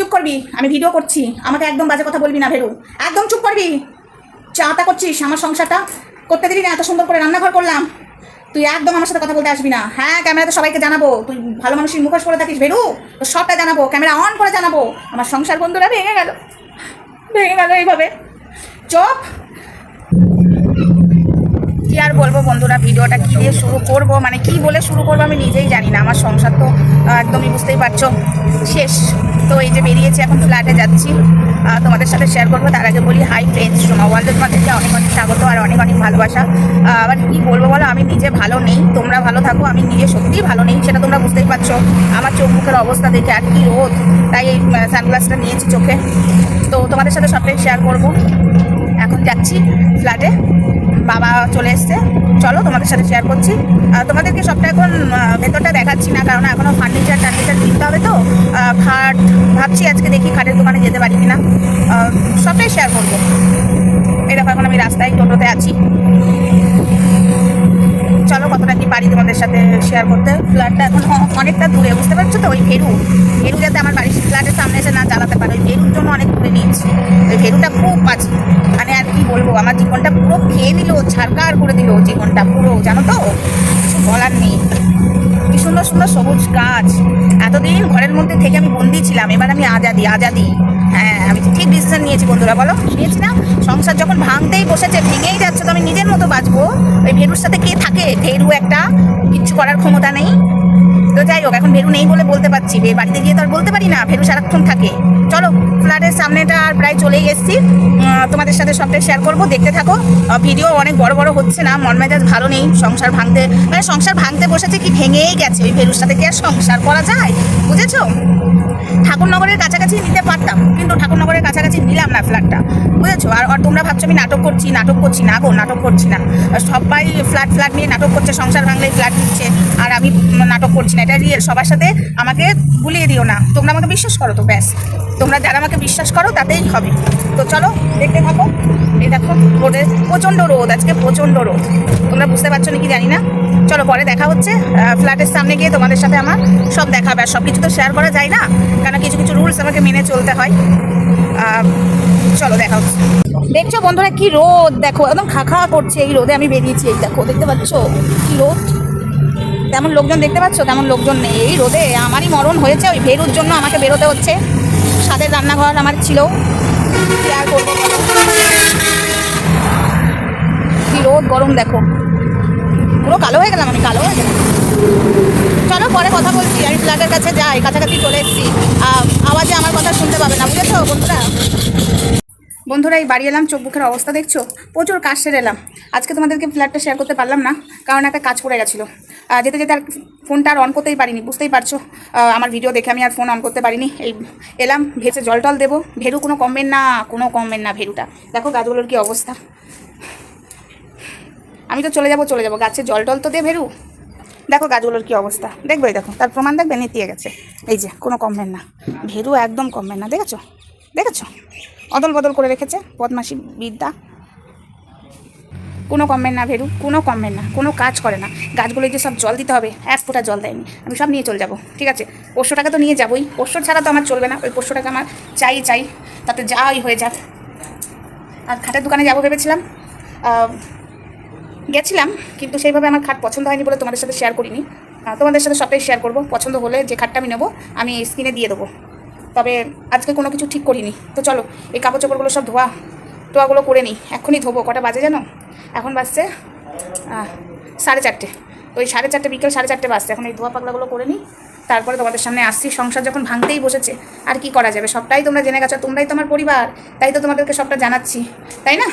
চুপ করবি, আমি ভিডিও করছি, আমাকে একদম বাজে কথা বলবি না ভেরু। একদম চুপ করবি। চাটা করছিস, আমার সংসারটা? করতে দিবি না, এত সুন্দর করে রান্নাঘর করলাম। তুই একদম আমার সাথে কথা বলতে আসবি না। হ্যাঁ ক্যামেরা তো সবাইকে জানাব। তুই ভালো মানুষের মুখোশ করে থাকিস ভেরু। তো সবটা জানাব ক্যামেরা অন করে জানাব। আমার সংসার বন্ধুরা ভেঙে গেল। ভেঙে গেল এইভাবে। চপ। আর বলব বন্ধুরা, ভিডিওটা কি দিয়ে শুরু করব? মানে কি বলে শুরু করব আমি নিজেই জানি না, আমার সংসার তো একদমই বুঝতেই পারছ। শেষ। তো এই যে বেরিয়েছি, এখন ফ্ল্যাটে যাচ্ছি। তোমাদের সাথে শেয়ার করব, তার আগে বলি হাই ফ্রেন্ডস সোমা ওয়ার্ল্ডে তোমাদেরকে অনেক অনেক স্বাগত আর অনেক অনেক ভালোবাসা। আবার কী বলব বলো, আমি নিজে ভালো নেই, তোমরা ভালো থাকো, আমি নিজে সত্যিই ভালো নেই, সেটা তোমরা বুঝতেই পারছ। আমার চোখ মুখের অবস্থা দেখে আর কি রোদ, তাই এই সানগ্লাসটা নিয়েছি চোখে। তো তোমাদের সাথে সবটাই শেয়ার করব। এখন যাচ্ছি ফ্ল্যাটে বাবা চলে এসছে। চলো তোমাদের সাথে শেয়ার করছি। তোমাদেরকে সবটা এখন ভেতরটা দেখাচ্ছি না, কারণ এখনও ফার্নিচার টার্নিচার কিনতে হবে তো। খাট, ভাবছি আজকে দেখি খাটের দোকানে যেতে পারি কি না সবটাই শেয়ার করব। এরকম এখন আমি রাস্তায় টোটোতে আছি। চলো কতটা কি পারি তোমাদের সাথে। শেয়ার করতে। ফ্ল্যাটটা এখন অনেকটা দূরে, বুঝতে পারছ তো? ওই ভেরু। ভেরু যাতে আমার বাড়ির ফ্ল্যাটের সামনে এসে না চালাতে পারে। ওই ভেরুর জন্য অনেক দূরে নিয়েছি। ওই ভেরুটা খুব বাজে মানে আর কি বলব, আমার জীবনটা পুরো খেয়ে নিল ছাড়কার করে দিল জীবনটা পুরো, জানো তো? কিছু বলার নেই। কি সুন্দর সুন্দর সবুজ গাছ। এতদিন ঘরের মধ্যে থেকে আমি বন্দি ছিলাম এবার আমি আজাদি আজাদি। হ্যাঁ আমি ঠিক ডিসিশন নিয়েছি বন্ধুরা, বলো? নিয়েছি না সংসার যখন ভাঙতেই বসেছে, ভেঙেই যাচ্ছে, তো আমি নিজের মতো বাঁচবো? ওই ভেরুর সাথে কে থাকে? ভেরু একটা, কিচ্ছু করার ক্ষমতা নেই। তো যাই হোক, এখন ভেরু নেই বলে বলতে পারছি বাড়িতে গিয়ে তো আর বলতে পারি না, ভেরু সারাক্ষণ থাকে। চলো ফ্ল্যাটের সামনেটা আর প্রায় চলেই এসেছি। তোমাদের সাথে সবটাই শেয়ার করব। দেখতে থাকো। ভিডিও অনেক বড় বড় হচ্ছে না, মন মেজাজ ভালো নেই, সংসার ভাঙতে মানে সংসার ভাঙতে বসেছে কি ভেঙেই গেছে। ওই ভেরুর সাথে কি আর সংসার করা যায়? বুঝেছ? ঠাকুরনগরের কাছাকাছি নিতে পারতাম, কিন্তু ঠাকুরনগরের কাছাকাছি নিলাম না ফ্ল্যাটটা বুঝেছ? আর আর তোমরা ভাবছ আমি নাটক করছি নাটক করছি না গো, নাটক করছি না। সবাই ফ্ল্যাট ফ্ল্যাট নিয়ে নাটক করছে, সংসার ভাঙলেই ফ্ল্যাট দিচ্ছে আর আমি নাটক করছি না। এটা রিয়েল সবার সাথে আমাকে দিও না। তোমরা আমাকে বিশ্বাস করো তো, ব্যাস। তোমরা যারা আমাকে বিশ্বাস করো, তাতেই হবে। তো চলো, দেখতে থাকো। এই দেখো রোদে প্রচণ্ড রোদ, আজকে প্রচণ্ড রোদ। তোমরা বুঝতে পারছ নাকি জানি না? চলো, পরে দেখা হচ্ছে। ফ্ল্যাটের সামনে গিয়ে তোমাদের সাথে আমার সব দেখাবে। আর সব কিছু তো শেয়ার করা যায় না কেন কিছু কিছু রুলস আমাকে মেনে চলতে হয়। চলো, দেখা হচ্ছে। দেখছ বন্ধুরা কি রোদ? দেখো, একদম খা খা করছে এই রোদে আমি বেরিয়েছি। এই দেখো, দেখতে পাচ্ছো? কি রোদ? তেমন লোকজন দেখতে পাচ্ছ, তেমন লোকজন নেই। এই রোদে আমারই মরণ হয়েছে, ওই ভেরুর জন্য আমাকে বেরোতে হচ্ছে। সাদের রান্নাঘর আমার ছিল। কি রোদ গরম দেখো। পুরো কালো হয়ে গেলাম আমি, কালো হয়ে গেলাম। চলো পরে কথা বলছি, আমি ফ্ল্যাটের কাছে যাই, কাছাকাছি চলে এসেছি। আওয়াজে আমার কথা শুনতে পাবে না, বুঝেছ বন্ধুরা? বন্ধুরা, এই বাড়ি এলাম, চোখ মুখের অবস্থা দেখছ? প্রচুর কাজ সেরে এলাম। আজকে তোমাদেরকে ফ্ল্যাটটা শেয়ার করতে পারলাম না, কারণ একটা কাজ পড়ে গেছিল। যেতে যেতে আর ফোনটা আর অন করতেই পারিনি, বুঝতেই পারছ। আমার ভিডিও দেখে আমি আর ফোন অন করতে পারিনি। এই এলাম ভেসে জল টল দেবো। ভেরু কোনো কমবেন না, কোনো কমবেন না ভেরুটা। দেখো গাছগুলোর কি অবস্থা। আমি তো চলে যাব চলে যাব। গাছে জল টল তো দে ভেরু। দেখো গাছগুলোর কি অবস্থা। দেখবে, দেখো। তার প্রমাণ দেখবে, নেতিয়ে গেছে। এই যে, কোনো কমবেন না। ভেরু একদম কমবেন না, দেখেছ? দেখেছ? অদল বদল করে রেখেছে বদমাসি বিদ্যা। কোনো কমবেন না ভেরু, কোনো কমবেন না, কোনো কাজ করে না। গাছগুলো যে সব জল দিতে হবে, এক ফোঁটা জল দেয়নি। আমি সব নিয়ে চলে যাব, ঠিক আছে? পোষ্য টাকা তো নিয়ে যাবোই। পোষ্য ছাড়া তো আমার চলবে না, ওই পোষ্য টাকা আমার চাই চাই। তাতে যাই হয়ে যাক। আর খাটের দোকানে যাব ভেবেছিলাম। গেছিলাম, কিন্তু সেইভাবে আমার খাট পছন্দ হয়নি বলে তোমাদের সাথে শেয়ার করিনি। তোমাদের সাথে সবটাই শেয়ার করব। পছন্দ হলে যে খাটটা আমি নেব, আমি স্ক্রিনে দিয়ে দেবো। তবে আজকে কোনো কিছু ঠিক করিনি। তো চলো, এই কাপড় চোপড়গুলো সব ধোয়া, টোয়াগুলো করে নিই। এখনই ধোবো, কটা বাজে জানো? এখন বাজছে সাড়ে চারটে। ওই সাড়ে চারটে, বিকেল সাড়ে চারটে বাজছে। এখন এই ধোয়া পাগলাগুলো করে নিই, তারপরে তোমাদের সামনে আসছি। সংসার যখন ভাঙতেই বসেছে, আর কি করা যাবে? সবটাই তোমরা জেনে গেছো, তোমরাই তোমার পরিবার, তাই তো তোমাদেরকে সবটা জানাচ্ছি, তাই না?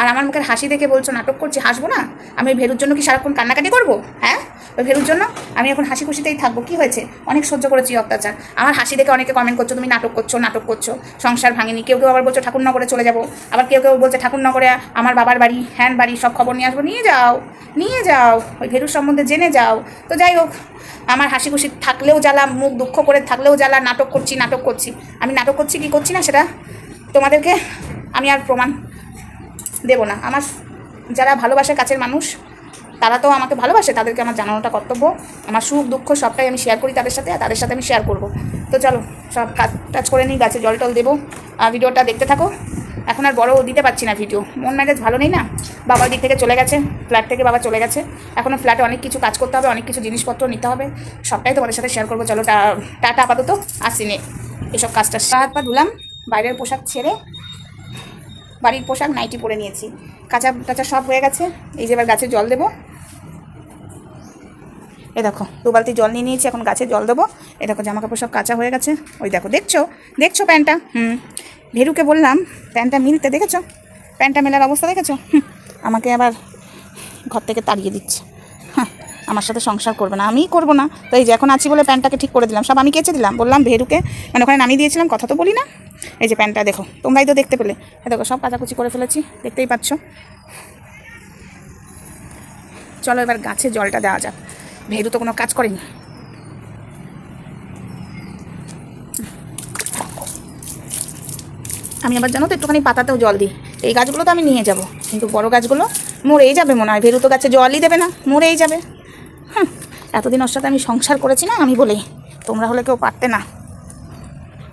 আর আমার মুখের হাসি দেখে বলছো, নাটক করছি, হাসবো না? আমি ভেরুর জন্য কি সারাক্ষণ কান্নাকাটি করব? হ্যাঁ? ওই ভেরুর জন্য আমি এখন হাসি খুশিতেই থাকব। কি হয়েছে? অনেক সহ্য করেছি, অত্যাচার। আমার হাসি দেখে অনেকে কমেন্ট করছ, তুমি নাটক করছ নাটক করছ, সংসার ভাঙেনি। কেউ কেউ আবার বলছো, ঠাকুরনগরে চলে যাব। আবার কেউ কেউ বলছে, ঠাকুরনগরে আমার বাবার বাড়ি, হ্যান বাড়ি, সব খবর নিয়ে আসব। নিয়ে যাও নিয়ে যাও। ওই ভেরুর সম্বন্ধে জেনে যাও। তো যাই হোক, আমার হাসি খুশি থাকলেও জ্বালা, মুখ দুঃখ করে থাকলেও জ্বালা, নাটক করছি নাটক করছি। আমি নাটক করছি কি করছি না সেটা তোমাদেরকে আমি আর প্রমাণ দেব না। আমার যারা ভালোবাসে কাছের মানুষ তারা তো আমাকে ভালোবাসে, তাদেরকে আমার জানানোটা কর্তব্য, আমার সুখ, দুঃখ সবটাই আমি শেয়ার করি তাদের সাথে, আর তাদের সাথে আমি শেয়ার করব। তো চলো, সব কাজ টাজ করে নিই, গাছে জল টল দেবো, আর ভিডিওটা দেখতে থাকো। এখন আর বড় দিতে পারছি না ভিডিও মন মেজাজ ভালো নেই না? বাবার দিক থেকে চলে গেছে ফ্ল্যাট থেকে বাবা চলে গেছে। এখনও ফ্ল্যাটে অনেক কিছু কাজ করতে হবে, অনেক কিছু জিনিসপত্র নিতে হবে। সবটাই তোমাদের সাথে শেয়ার করব, চলো টাটা আপাতত আসি এসব কাজটা হাত পা ধুলাম, বাইরের পোশাক ছেড়ে, বাড়ির পোশাক নাইটি পরে নিয়েছি। কাঁচা টাচা সব হয়ে গেছে, এই যে এবার গাছে জল দেবো। এ দেখো, দু বালতি জল নিয়ে নিয়েছি, এখন গাছে জল দেবো। এ দেখো জামা কাপড় সব কাঁচা হয়ে গেছে। ওই দেখো, দেখছ? দেখছ প্যান্টটা? হুম। ভেরুকে বললাম, প্যান্টটা মিলতে দেখেছ? প্যান্টটা মেলার অবস্থা দেখেছ? আমাকে আবার ঘর থেকে তাড়িয়ে দিচ্ছে। হ্যাঁ আমার সাথে সংসার করবে না, আমিই করব না। তো এই যে, এখন আছি বলে প্যান্টটাকে ঠিক করে দিলাম। সব আমি কেচে দিলাম। বললাম, ভেরুকে মানে ওখানে নামিয়ে দিয়েছিলাম, কথা তো বলি না? এই যে, প্যান্টটা দেখো, তোমরাই তো দেখতে পেলে। এ দেখো, সব কাচাকুচি করে ফেলেছি, দেখতেই পাচ্ছ। চলো এবার গাছে জলটা দেওয়া যাক। ভেরু তো কোনো কাজ করেনি। আমি আবার জানো তো, একটুখানি পাতাতেও জল দিই। এই গাছগুলো তো আমি নিয়ে যাব, কিন্তু বড় গাছগুলো মরেই যাবে মনে হয়। ভেরু তো গাছে জলই দেবে না, মরেই যাবে। হুম, এতদিন ওর সাথে আমি সংসার করেছি না, আমি বলেই তোমরা হলে কেউ পারতে না।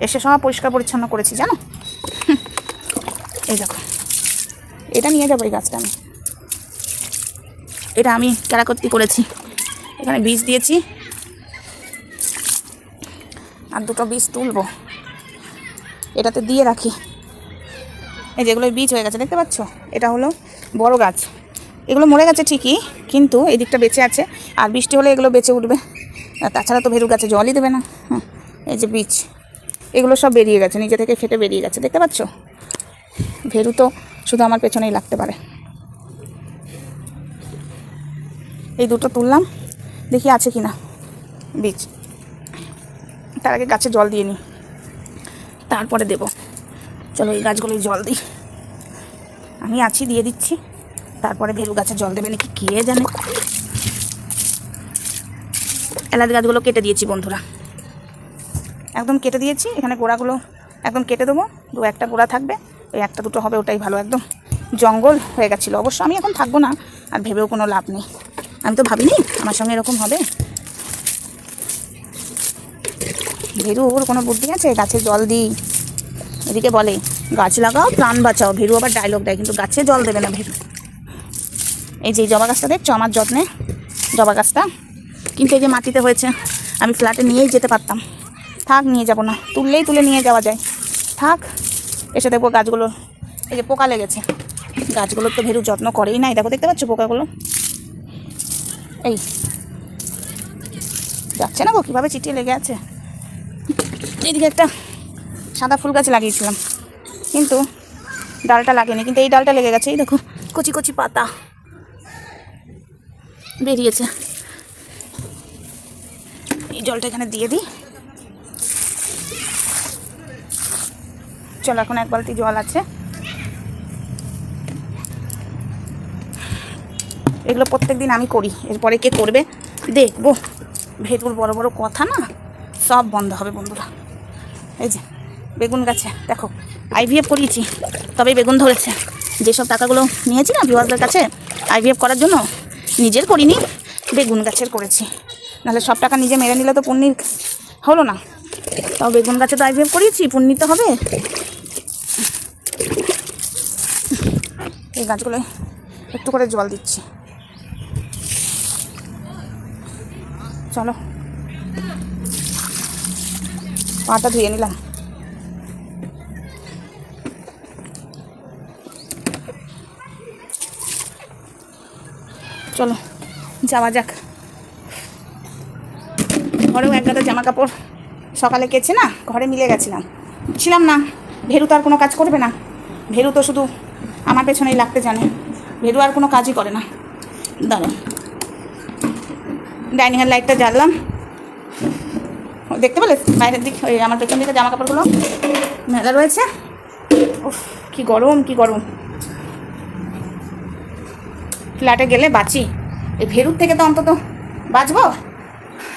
এসে সব পরিষ্কার পরিচ্ছন্ন করেছি, জানো? এই দেখো, এটা নিয়ে যাব এই গাছটা আমি। এটা আমি কেরাকত্তি করেছি। এখানে বীজ দিয়েছি। আর দুটো বীজ তুলবো। এটাতে দিয়ে রাখি। এই যেগুলো বীজ হয়ে গেছে দেখতে পাচ্ছ? এটা হলো বড় গাছ। এগুলো মরে গেছে ঠিকই কিন্তু এই দিকটা বেঁচে আছে। আর বৃষ্টি হলে এগুলো বেঁচে উঠবে। তাছাড়া তো ভেরু গাছে জলই দেবে না। হুম, এই যে বীজ। এগুলো সব বেরিয়ে গেছে নিজে থেকে ফেটে বেরিয়ে গেছে দেখতে পাচ্ছ? ভেরু তো শুধু আমার পেছনেই লাগতে পারে। এই দুটো তুললাম। দেখি আছে কি না বীজ। তার আগে গাছে জল দিয়ে নিই তারপরে দেব। চলো এই গাছগুলোই জল দিই। আমি আছি, দিয়ে দিচ্ছি। তারপরে ভেরু গাছে জল দেবে, নাকি কে জানে। এলাচ গাছগুলো কেটে দিয়েছি বন্ধুরা। একদম কেটে দিয়েছি। এখানে গোড়াগুলো একদম কেটে দেবো। দু একটা গোড়া থাকবে। ওই একটা দুটো হবে, ওটাই ভালো একদম। জঙ্গল হয়ে গেছিল। অবশ্য আমি এখন থাকব না। আর ভেবেও কোনো লাভ নেই। আমি তো ভাবিনি আমার সঙ্গে এরকম হবে। ভেরুর কোনো বুদ্ধি আছে? গাছে জল দিই। এদিকে বলে, গাছ লাগাও, প্রাণ বাঁচাও। ভেরু আবার ডায়লগ দেয়, কিন্তু গাছে জল দেবে না ভেরু। এই যে জবা গাছটা দেখছ? আমার যত্নে জবা গাছটা। কিন্তু এই যে মাটিতে হয়েছে, আমি ফ্ল্যাটে নিয়েই যেতে পারতাম। থাক, নিয়ে যাব না। তুললেই তুলে নিয়ে যাওয়া যায়। থাক, এসে দেখব গাছগুলো। এই যে পোকা লেগেছে। গাছগুলোর তো ভেরু যত্ন করেই নাই। দেখো, দেখতে পাচ্ছ পোকাগুলো? এই, যাচ্ছে না গো, কীভাবে চিটিয়ে লেগে আছে? এইদিকে একটা সাদা ফুল গাছ লাগিয়েছিলাম, কিন্তু ডালটা লাগেনি, কিন্তু এই ডালটা লেগে গেছে, এই দেখো, কচি কচি পাতা বেরিয়েছে। এই জলটা এখানে দিয়ে দিই। চলো, এখন এক বালতি জল আছে। এগুলো প্রত্যেক দিন আমি করি। এরপরে কে করবে? দেখব ভেটুর বড় বড় কথা না? সব বন্ধ হবে বন্ধুরা। এই যে, বেগুন গাছে, দেখো আইভিএফ করিয়েছি তবে বেগুন ধরেছে। যেসব টাকাগুলো নিয়েছি না ভিওয়ারদের কাছে আইভিএফ করার জন্য, নিজের করিনি, বেগুন গাছের করেছি। নাহলে সব টাকা নিজে মেরে নিলে তো পুণ্যির হলো না। তাও বেগুন গাছে তো আইভিএফ করিয়েছি, পুণ্যি তো হবে। এই গাছগুলোয় একটু করে জল দিচ্ছি। চলো। পাটা ধুয়ে নিলাম। চলো, যাওয়া যাক। ঘরেও এক গাদা জামা কাপড় সকালে কেছে না, ঘরে মিলে গেছিলাম। ছিলাম না, ভেরু তো আর কোনো কাজ করবে না। ভেরু তো শুধু আমার পেছনেই লাগতে জানে। ভেরু আর কোনো কাজই করে না। দাঁড়ো ডাইনিংয়ের লাইটটা জ্বাললাম। ও, দেখতে পেলে? বাইরের দিক ওই আমার পেছন দিকে জামা কাপড়গুলো মেলা রয়েছে। উফ কি গরম কি গরম। ফ্ল্যাটে গেলে বাঁচি। এই ভেরুর থেকে তো অন্তত বাঁচবো?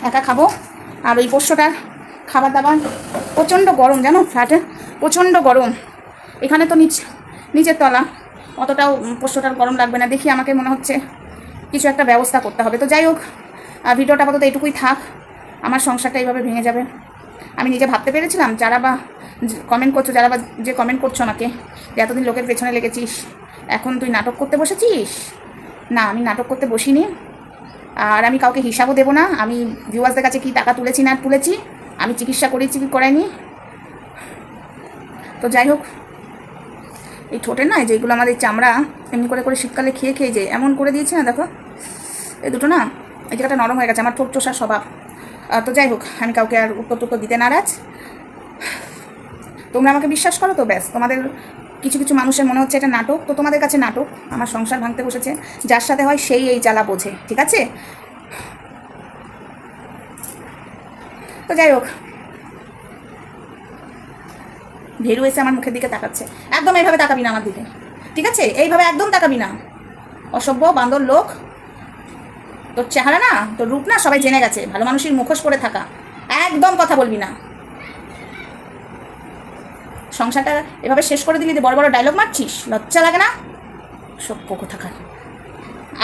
একা খাব? আর ওই পোষ্যটার খাবার দাবার প্রচণ্ড গরম জানো ফ্ল্যাটে? প্রচণ্ড গরম। এখানে তো নিচ নিচের তলা। অতটাও পোষ্যটার গরম লাগবে না। দেখি আমাকে মনে হচ্ছে কিছু একটা ব্যবস্থা করতে হবে। তো যাই হোক আহ, ভিডিওটা আপাতত এটুকুই থাক। আমার সংসারটা এইভাবে ভেঙে যাবে। আমি নিজে ভাবতে পেরেছিলাম যারা বা কমেন্ট করছ যারা বা যে কমেন্ট করছ আমাকে যে এতদিন লোকের পেছনে লেগেছিস এখন তুই নাটক করতে বসেছিস? না আমি নাটক করতে বসিনি। আর আমি কাউকে হিসাবও দেবো না। আমি ভিউয়ার্সদের কাছে কি টাকা তুলেছি না তুলেছি আমি চিকিৎসা করেছি কি করাইনি। তো যাই হোক এই ঠোঁটে না যেগুলো আমাদের চামড়া এমনি করে করে শীতকালে খেয়ে খেয়ে যে এমন করে দিয়েছে না দেখো? এই দুটো না এই জায়গাটা নরম হয়ে গেছে, আমার ঠোঁট চোষার স্বভাব। তো যাই হোক, আমি কাউকে আর উত্তর টুত্তর দিতে নারাজ। তোমরা আমাকে বিশ্বাস করো তো, ব্যাস। তোমাদের কিছু কিছু মানুষের মনে হচ্ছে এটা নাটক। তো তোমাদের কাছে নাটক, আমার সংসার ভাঙতে বসেছে। যার সাথে হয় সেই এই জ্বালা বোঝে, ঠিক আছে? তো যাই হোক। ভেরু এসে আমার মুখের দিকে তাকাচ্ছে। একদম এইভাবে তাকাবি না আমার দিকে, ঠিক আছে? এইভাবে একদম তাকাবি না। অসভ্য, বান্দর লোক। তোর চেহারা না, তোর রূপ না সবাই জেনে গেছে, ভালো মানুষের মুখোশ করে থাকা। একদম কথা বলবি না। সংসারটা এভাবে শেষ করে দিলি বড় বড় ডায়লগ মারছিস, লজ্জা লাগে না? সভ্য কোথাকার।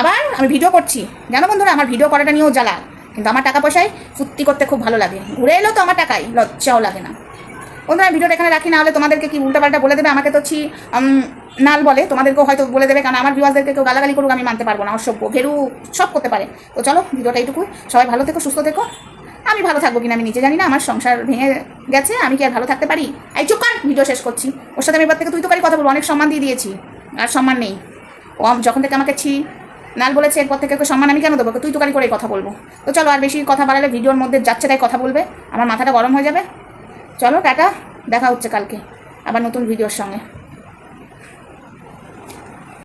আবার আমি ভিডিও করছি। জানো বন্ধুরা, আমার ভিডিও করাটা নিয়েও জ্বালা। কিন্তু আমার টাকা পয়সায় ফুর্তি করতে খুব ভালো লাগে। ঘুরে এলো তো আমার টাকায়, লজ্জাও লাগে না। বন্ধুরা ভিডিওটা এখানে রাখি না হলে তোমাদেরকে কি উল্টাপাল্টা বলে দেবে? আমাকে তো ছি নাল বলে, তোমাদেরকেও হয়তো বলে দেবে, কারণ আমার ভিউয়ার্সদেরকে কেউ গালাগালি করুক, আমি মানতে পারব না, অসভ্য, ভেরু, সব করতে পারে। তো চলো, ভিডিওটা এইটুকুই। সবাই ভালো থেকো, সুস্থ থেকো। আমি ভালো থাকব কিনা আমি নিজে জানি না, আমার সংসার ভেঙে গেছে, আমি কি আর ভালো থাকতে পারি? এই চুপ কর, ভিডিও শেষ করছি। ওর সাথে আমি এবার থেকে তুই তো কারি কথা বলব, অনেক সম্মান দিয়ে দিয়েছি। আর সম্মান নেই। ও যখন থেকে আমাকে ছি, নাল বলেছে এরপর থেকে সম্মান আমি কেন দেবো? তুই তোকারি করে কথা বলব। তো চলো, আর বেশি কথা বাড়ালে, ভিডিওর মধ্যে যাচ্ছে তাই কথা বলবে, আমার মাথাটা গরম হয়ে যাবে। চলো টাটা দেখা হচ্ছে কালকে আবার নতুন ভিডিওর সঙ্গে।